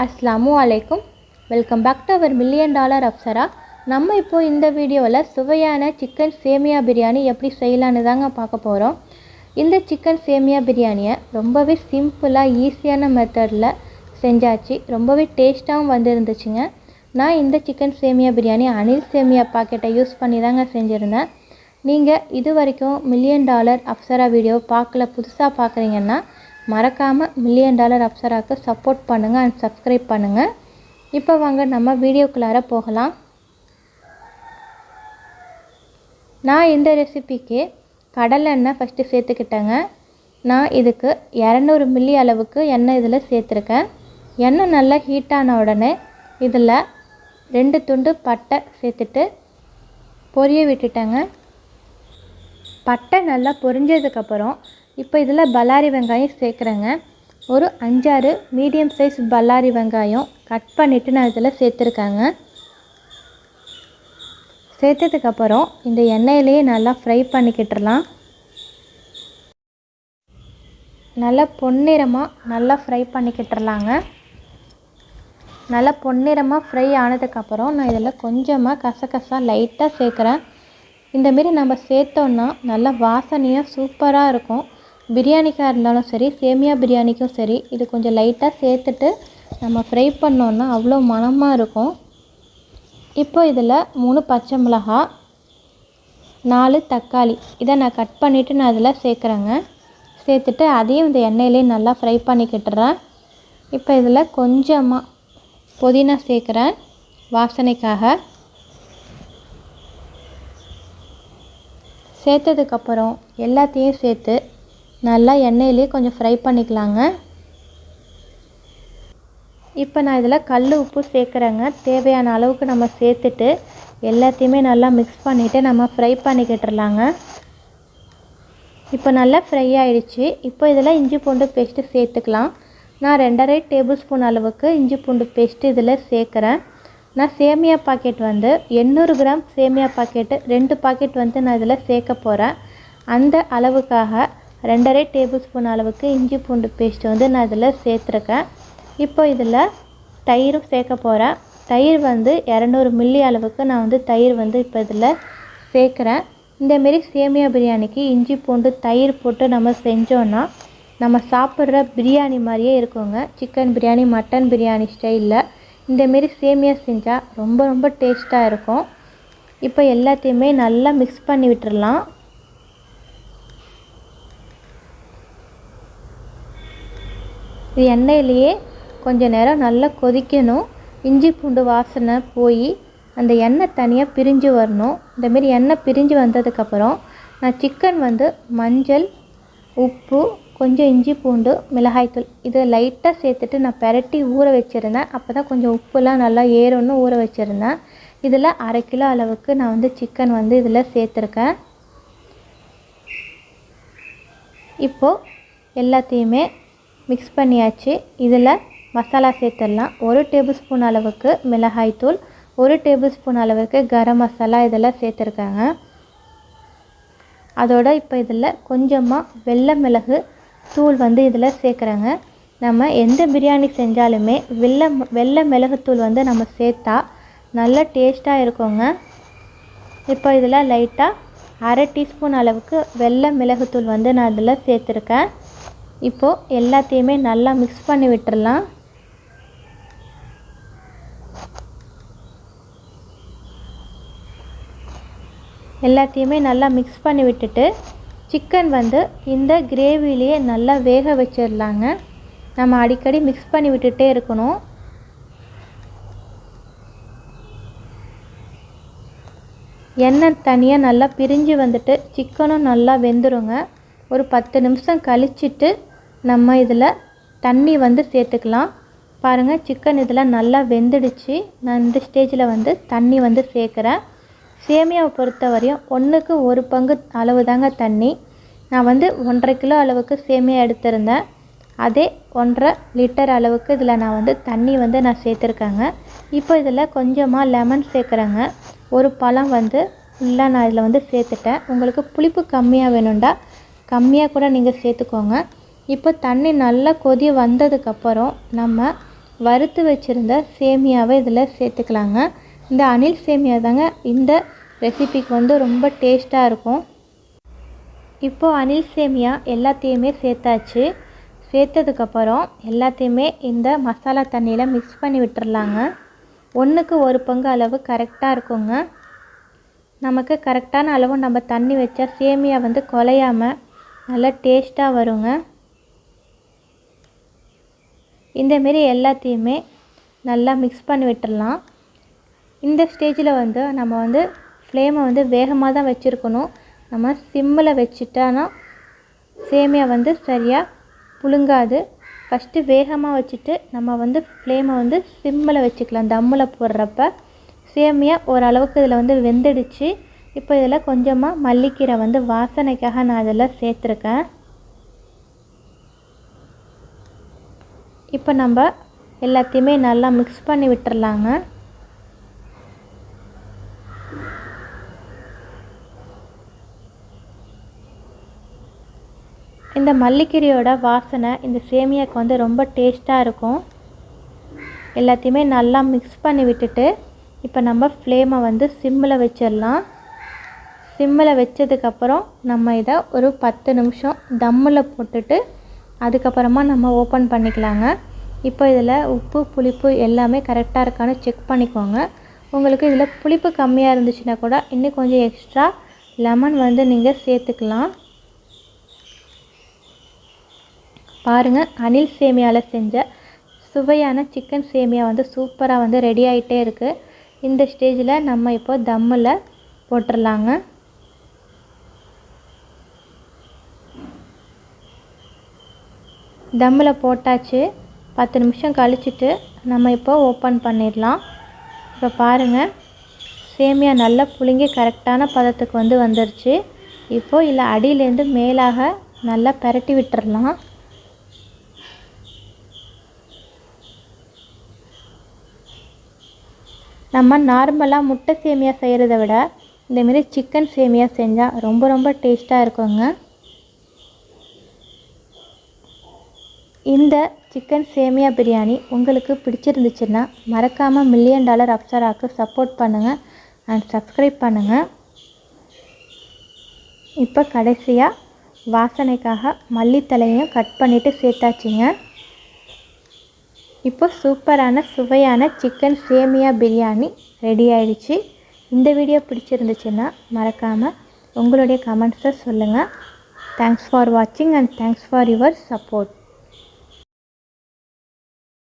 அஸ்லாமு அலைக்கும் welcome back to our million dollar Apsara நம்ம இப்போது இந்த வீடியோவில் சுவையான சிக்கன் சேமியா பிரியாணி எப்படி செய்யலான்னு தாங்க பார்க்க போகிறோம் இந்த சிக்கன் சேமியா பிரியாணியை ரொம்பவே சிம்பிளாக ஈஸியான மெத்தடில் செஞ்சாச்சு. ரொம்பவே டேஸ்ட்டாகவும் வந்துருந்துச்சுங்க. நான் இந்த சிக்கன் சேமியா பிரியாணி அனில் சேமியா பாக்கெட்டை யூஸ் பண்ணி தாங்க செஞ்சுருந்தேன். நீங்கள் இது வரைக்கும் மில்லியன் டாலர் அப்சரா வீடியோ பார்க்கல புதுசாக பார்க்குறீங்கன்னா மறக்காமல் மில்லியன் டாலர் அப்சராவுக்கு சப்போர்ட் பண்ணுங்கள் அண்ட் சப்ஸ்கிரைப் பண்ணுங்கள் இப்போ வாங்க நம்ம வீடியோக்குள்ளார போகலாம். நான் இந்த ரெசிபிக்கு கடலெண்ணெய் ஃபஸ்ட்டு சேர்த்துக்கிட்டேங்க. நான் இதுக்கு இரநூறு மில்லி அளவுக்கு எண்ணெய் இதில் சேர்த்துருக்கேன். எண்ணெய் நல்லா ஹீட்டான உடனே இதில் ரெண்டு துண்டு பட்டை சேர்த்துட்டு பொரிய விட்டுட்டேங்க. பட்டை நல்லா பொரிஞ்சதுக்கப்புறம் இப்போ இதில் பல்லாரி வெங்காயம் சேர்க்குறேங்க. ஒரு அஞ்சாறு மீடியம் சைஸ் பல்லாரி வெங்காயம் கட் பண்ணிவிட்டு நான் இதில் சேர்த்துருக்கேங்க. சேர்த்ததுக்கப்புறம் இந்த எண்ணெயிலேயே நல்லா ஃப்ரை பண்ணிக்கிட்டுலாம் நல்லா பொன்னிறமாக நல்லா ஃப்ரை பண்ணிக்கிட்டுலாங்க நல்லா பொன்னிறமாக ஃப்ரை ஆனதுக்கப்புறம் நான் இதில் கொஞ்சமாக கசகசா லைட்டாக சேர்க்குறேன். இந்தமாரி நம்ம சேர்த்தோன்னா நல்லா வாசனையாக சூப்பராக இருக்கும். பிரியாணிக்காக இருந்தாலும் சரி சேமியா பிரியாணிக்கும் சரி இது கொஞ்சம் லைட்டாக சேர்த்துட்டு நம்ம ஃப்ரை பண்ணோன்னா அவ்வளோ மணமாக இருக்கும். இப்போ இதில் மூணு பச்சை மிளகா நாலு தக்காளி. இதை நான் கட் பண்ணிவிட்டு நான் இதில் சேர்க்குறேங்க. சேர்த்துட்டு அதையும் இந்த எண்ணெயிலே நல்லா ஃப்ரை பண்ணிக்கிட்டுறேன். இப்போ இதில் கொஞ்சமாக புதினா சேர்க்குறேன் வாசனைக்காக. சேர்த்ததுக்கப்புறம் எல்லாத்தையும் சேர்த்து நல்லா எண்ணெயிலே கொஞ்சம் ஃப்ரை பண்ணிக்கலாங்க. இப்போ நான் இதில் கல் உப்பு சேர்க்குறேங்க. தேவையான அளவுக்கு நம்ம சேர்த்துட்டு எல்லாத்தையுமே நல்லா மிக்ஸ் பண்ணிவிட்டு நம்ம ஃப்ரை பண்ணிக்கிட்டுருலாங்க இப்போ நல்லா ஃப்ரை ஆகிடுச்சு இப்போ இதில் இஞ்சி பூண்டு பேஸ்ட்டு சேர்த்துக்கலாம். நான் ரெண்டரை டேபிள் ஸ்பூன் அளவுக்கு இஞ்சி பூண்டு பேஸ்ட்டு இதில் சேர்க்குறேன். நான் சேமியா பாக்கெட் வந்து எண்ணூறு கிராம் சேமியா பாக்கெட்டு ரெண்டு பாக்கெட் வந்து நான் இதில் சேர்க்க போகிறேன் அந்த அளவுக்காக ரெண்டரை டேபிள் ஸ்பூன் அளவுக்கு இஞ்சி பூண்டு பேஸ்ட் வந்து நான் இதில் சேர்த்துருக்கேன். இப்போ இதில் தயிரும் சேர்க்க போகிறேன். தயிர் வந்து இரநூறு மில்லி அளவுக்கு நான் வந்து தயிர் வந்து இப்போ இதில் சேர்க்குறேன். இந்தமாரி சேமியா பிரியாணிக்கு இஞ்சி பூண்டு தயிர் போட்டு நம்ம செஞ்சோன்னா நம்ம சாப்பிட்ற பிரியாணி மாதிரியே இருக்குங்க. சிக்கன் பிரியாணி மட்டன் பிரியாணி ஸ்டைலில். இந்தமாரி சேமியா செஞ்சால் ரொம்ப ரொம்ப டேஸ்ட்டாக இருக்கும். இப்போ எல்லாத்தையுமே நல்லா மிக்ஸ் பண்ணி விட்டுடலாம். இது எண்ணெயிலேயே கொஞ்சம் நேரம் நல்லா கொதிக்கணும். இஞ்சி பூண்டு வாசனை போய் அந்த எண்ணெய் தனியாக பிரிஞ்சு வரணும். இந்தமாரி எண்ணெய் பிரிஞ்சு வந்ததுக்கப்புறம் நான் சிக்கன் வந்து மஞ்சள் உப்பு கொஞ்சம் இஞ்சி பூண்டு மிளகாய்த்தூள் இதை லைட்டாக சேர்த்துட்டு நான் பெரட்டி ஊற வச்சுருந்தேன். அப்போ தான் கொஞ்சம் உப்புலாம் நல்லா ஏறணும்னு ஊற வச்சுருந்தேன். இதில் அரை கிலோ அளவுக்கு நான் வந்து சிக்கன் வந்து இதில் சேர்த்துருக்கேன். இப்போது எல்லாத்தையுமே மிக்ஸ் பண்ணியாச்சு. இதில் மசாலா சேர்த்துடலாம். ஒரு டேபிள் ஸ்பூன் அளவுக்கு மிளகாய்த்தூள் ஒரு டேபிள் ஸ்பூன் அளவுக்கு கரம் மசாலா இதெல்லாம் சேர்த்துருக்காங்க. அதோட இப்போ இதில் கொஞ்சமாக வெள்ளை மிளகு தூள் வந்து இதில் சேர்க்குறேங்க. நம்ம எந்த பிரியாணி செஞ்சாலுமே வெள்ளை வெள்ளை மிளகுத்தூள் வந்து நம்ம சேர்த்தா நல்ல டேஸ்ட்டாக இருக்குங்க. இப்போ இதில் லைட்டாக அரை டீஸ்பூன் அளவுக்கு வெள்ளை மிளகுத்தூள் வந்து நான் இதில் சேர்த்துருக்கேன். இப்போது எல்லாத்தையுமே நல்லா மிக்ஸ் பண்ணி விட்டுடலாம் எல்லாத்தையுமே நல்லா மிக்ஸ் பண்ணி விட்டுட்டு சிக்கன் வந்து இந்த கிரேவிலேயே நல்லா வேக வச்சிடலாங்க நம்ம அடிக்கடி மிக்ஸ் பண்ணி விட்டுட்டே இருக்கணும். எண்ணெய் தனியாக நல்லா பிரிஞ்சு வந்துட்டு சிக்கனும் நல்லா வெந்துருங்க. ஒரு பத்து நிமிஷம் கழிச்சிட்டு நம்ம இதில் தண்ணி வந்து சேர்த்துக்கலாம். பாருங்கள் சிக்கன் இதில் நல்லா வெந்துடுச்சு. நான் இந்த ஸ்டேஜில் வந்து தண்ணி வந்து சேர்க்குறேன். சேமியாவை பொறுத்த வரையும் ஒன்றுக்கு ஒரு பங்கு அளவு தாங்க தண்ணி. நான் வந்து ஒன்றரை கிலோ அளவுக்கு சேமியா எடுத்திருந்தேன். அதே ஒன்றரை லிட்டர் அளவுக்கு இதில் நான் வந்து தண்ணி வந்து நான் சேர்த்துருக்கேங்க. இப்போ இதில் கொஞ்சமாக லெமன் சேர்க்குறேங்க. ஒரு பழம் வந்து ஃபுல்லாக நான் இதில் வந்து சேர்த்துட்டேன். உங்களுக்கு புளிப்பு கம்மியாக வேணும்டா கம்மியாக கூட நீங்கள் சேர்த்துக்கோங்க. இப்போ தண்ணி நல்லா கொதி வந்ததுக்கப்புறம் நம்ம வறுத்து வச்சுருந்த சேமியாவை இதில் சேர்த்துக்கலாங்க. இந்த அணில் சேமியா தாங்க இந்த ரெசிபிக்கு வந்து ரொம்ப டேஸ்ட்டாக இருக்கும். இப்போது அணில் சேமியா எல்லாத்தையுமே சேர்த்தாச்சு. சேர்த்ததுக்கப்புறம் எல்லாத்தையுமே இந்த மசாலா தண்ணியில் மிக்ஸ் பண்ணி விட்டுர்லாங்க ஒன்றுக்கு ஒரு பங்கு அளவு கரெக்டாக இருக்குங்க. நமக்கு கரெக்டான அளவு நம்ம தண்ணி வச்சா சேமியா வந்து குலையாமல் நல்லா டேஸ்ட்டாக வருங்க. இந்தமாரி எல்லாத்தையுமே நல்லா மிக்ஸ் பண்ணி விட்டுடலாம். இந்த ஸ்டேஜில் வந்து நம்ம வந்து ஃப்ளேமை வந்து வேகமாக தான் வச்சுருக்கணும். நம்ம சிம்மில் வச்சுட்டோன்னா சேமியா வந்து சரியாக புழுங்காது. ஃபஸ்ட்டு வேகமாக வச்சுட்டு நம்ம வந்து ஃப்ளேமை வந்து சிம்மில் வச்சுக்கலாம். தம்மில் போடுறப்ப சேமியா ஓரளவுக்கு இதில் வந்து வெந்துடுச்சு. இப்போ இதில் கொஞ்சமாக மல்லிக்கீரை வந்து வாசனைக்காக நான் இதில் சேர்த்துருக்கேன். இப்போ நம்ம எல்லாத்தையுமே நல்லா மிக்ஸ் பண்ணி விட்டுறலாங்க. இந்த மல்லிக்கீரையோட வாசனை இந்த சேமியாவுக்கு வந்து ரொம்ப டேஸ்ட்டாக இருக்கும். எல்லாத்தையுமே நல்லா மிக்ஸ் பண்ணி விட்டுட்டு இப்போ நம்ம ஃப்ளேமை வந்து சிம்மில் வச்சிடலாம். சிம்மில் வச்சதுக்கப்புறம் நம்ம இதை ஒரு பத்து நிமிஷம் தம்மில் போட்டுட்டு அதுக்கப்புறமா நம்ம ஓப்பன் பண்ணிக்கலாங்க. இப்போ இதில் உப்பு புளிப்பு எல்லாமே கரெக்டாக இருக்கான்னு செக் பண்ணிக்கோங்க. உங்களுக்கு இதில் புளிப்பு கம்மியாக இருந்துச்சுன்னா கூட இன்னும் கொஞ்சம் எக்ஸ்ட்ரா லெமன் வந்து நீங்கள் சேர்த்துக்கலாம். பாருங்கள் அனில் சேமியாவில் செஞ்ச சுவையான சிக்கன் சேமியா வந்து சூப்பராக வந்து ரெடி ஆகிட்டே இருக்குது இந்த ஸ்டேஜில் நம்ம இப்போ தம்மில் போட்டுடலாங்க. தம்மில் போட்டாச்சு. பத்து நிமிஷம் கழிச்சிட்டு நம்ம இப்போ ஓப்பன் பண்ணிடலாம். இப்போ பாருங்கள் சேமியா நல்லா புழுங்கி கரெக்டான பதத்துக்கு வந்து வந்துருச்சு. இப்போது இல்லை அடியிலேருந்து மேலாக நல்லா பரட்டி விட்டுறலாம். நம்ம நார்மலாக முட்டை சேமியா செய்கிறத விட இந்தமாரி சிக்கன் சேமியா செஞ்சால் ரொம்ப ரொம்ப டேஸ்ட்டாக இருக்குங்க. இந்த சிக்கன் சேமியா பிரியாணி உங்களுக்கு பிடிச்சிருந்துச்சுன்னா மறக்காமல் மில்லியன் டாலர் அப்சராக்கு சப்போர்ட் பண்ணுங்கள் அண்ட் சப்ஸ்கிரைப் பண்ணுங்கள் இப்போ கடைசியாக வாசனைக்காக மல்லித்தலையும் கட் பண்ணிவிட்டு சேர்த்தாச்சிங்க. இப்போ சூப்பரான சுவையான சிக்கன் சேமியா பிரியாணி ரெடி ஆயிடுச்சு. இந்த வீடியோ பிடிச்சிருந்துச்சுன்னா மறக்காமல் உங்களுடைய கமெண்ட்ஸை சொல்லுங்கள் தேங்க்ஸ் ஃபார் வாட்சிங் and thanks for your support